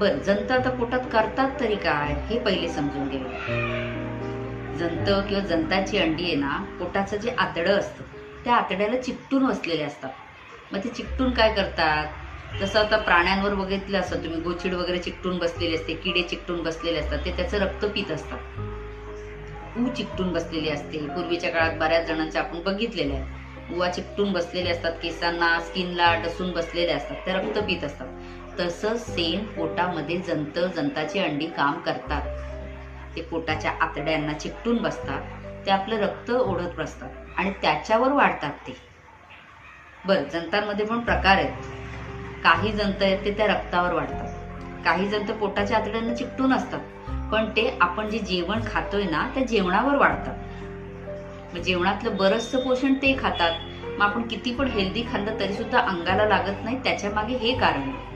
पण जंत आता पोटात करतात तरी काय हे पहिले समजून घेऊ जंत किंवा जंताची अंडी आहे ना पोटाचं जे आतडं असतं त्या आतड्याला चिकटून बसलेले असतात. मग ते चिकटून काय करतात? जसं आता प्राण्यांवर बघितलं असतं तुम्ही गोचिड वगैरे चिकटून बसलेले असते किडे चिकटून बसलेले असतात ते त्याचं रक्त पित असतात. ऊ चिकटून बसलेली असते. पूर्वीच्या काळात बऱ्याच जणांच्या आपण बघितलेले आहेत उवा चिकटून बसलेले असतात केसांना स्किनला डसून बसलेले असतात ते रक्त पित असतात. तसं सेम पोटामध्ये जंत जंताची अंडी काम करतात. ते पोटाच्या आतड्यांना चिकटून बसतात. ते आपलं रक्त ओढत बसतात आणि त्याच्यावर वाढतात ते. बरं जंतांमध्ये पण प्रकार आहेत. काही जंत आहेत ते त्या रक्तावर वाढतात. काही जंत पोटाच्या आतड्यांना चिकटून असतात. पण ते आपण जे जेवण खातोय ना त्या जेवणावर वाढतात. मग जेवणातलं बरंचसं पोषण ते खातात. मग आपण किती पण हेल्दी खाल्लं तरी सुद्धा अंगाला लागत नाही त्याच्यामागे हे कारण आहे.